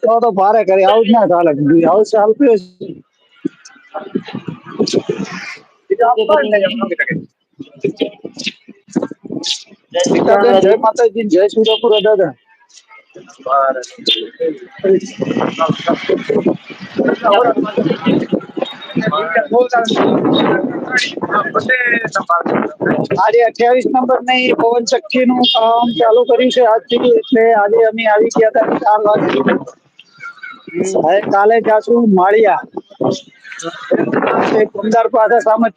તો તો ભારે કરી આવું જ ના ચાલે આવું ચાલતું જય માતાજી જય સુરપુરા દાદા આજે અઠ્યાવીસ નંબરની પવન ચક્કી નું કામ ચાલુ કર્યું છે આજથી, એટલે આજે અમે આવી ગયા હતા ચાર વાગે. કાલે જાશું માળિયા. કુમદાર પાસે તમે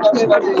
કોની વાંચો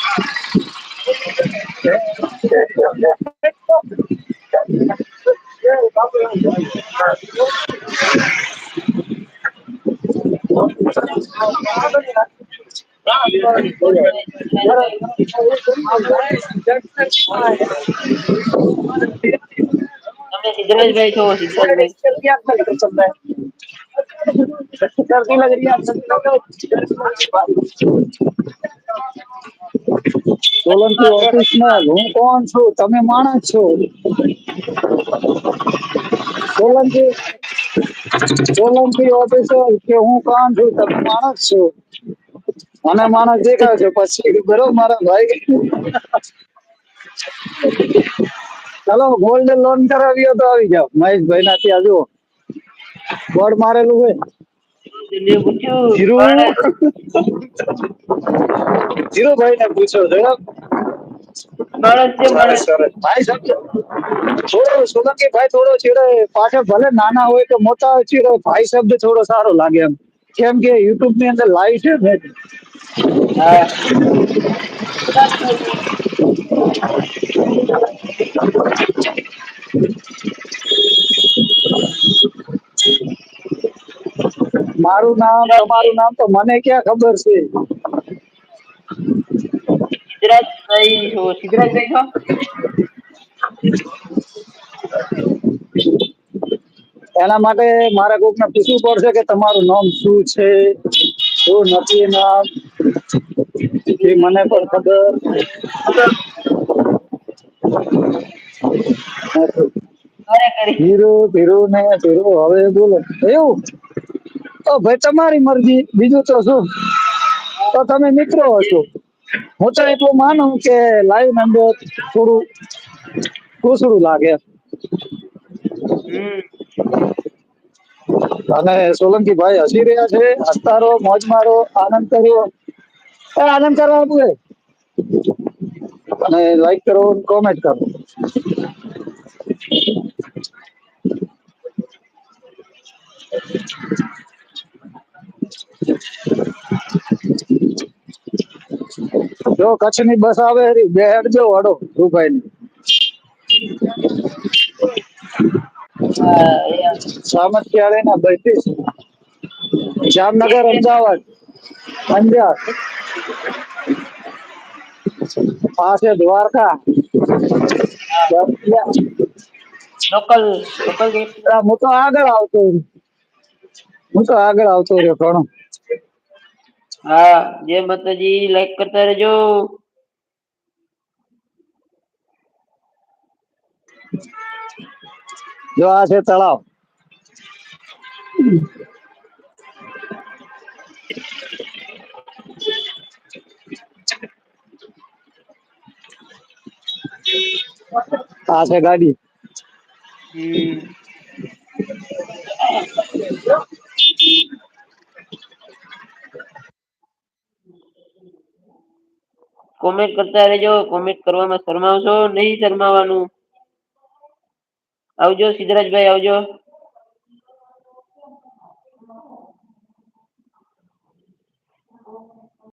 સિદ્ધરાજભાઈ છો સિદ્ધરાજભાઈ सर्दी लग रही है आप सर्दी लग સોલંકી ઓફિસ માં હું કોણ છું તમે માણસ છો સોલંકી સોલંકી ઓફિસર, કે હું કોણ છું, તમે માણસ છો. મને માણસ દેખાય છે, પછી બરોબર, મારા ભાઈ. ચાલો ગોલ્ડ લોન કરાવી તો આવી જાઓ. મહેશભાઈ ના ત્યાં જુઓ. બોર્ડ મારેલું હોય. ધીરુભાઈ ને પૂછો જરાક થોડો સોલંકી ભાઈ થોડો ભલે નાના હોય કે મોટા હોય ભાઈ શબ્દ થોડો સારો લાગે એમ. કેમ કે યુટ્યુબની અંદર લાઈવ છે ને? મારું નામ તમારું નામ તો મને ક્યાં ખબર છે? છો સિદ્ધરાજભાઈ છો એના માટે મારે કોકને પૂછવું પડશે કે તમારું નામ શું છે? શું નથી નામ એ મને પણ ખબર. હીરો ધીરુ ને હીરો હવે બોલો. એવું? તો ભાઈ, તમારી મરજી. બીજું તો શું? તો તમે મિત્રો હશો. હું તો એટલું માનું કે લાઈવ અંદર થોડું કોસડું લાગે. અને સોલંકી ભાઈ હસી રહ્યા છે હસતા રહો મોજ મારો આનંદ કર્યો એ આનંદ કરવા આપું. અને લાઈક કરો કોમેન્ટ કરો. જો કચ્છની બસ આવે હરી બે હેડજો વાડો રૂપાઈ એ ના બત્રીસ. જામનગર અમદાવાદ. આ છે દ્વારકા. લોકલ લોકલ હું તો આગળ આવતો. હું તો આગળ આવતો રહ્યો ઘણો. હા જય માતાજી લાઈક કરતા રહેજો. જો આ છે તળાવ. આ છે ગાડી. હમ. કોમેન્ટ કરતા રહેજો કોમેન્ટ કરવામાં શરમાવશો નહીં શરમાવાનું. આવજો સિદ્ધરાજભાઈ આવજો.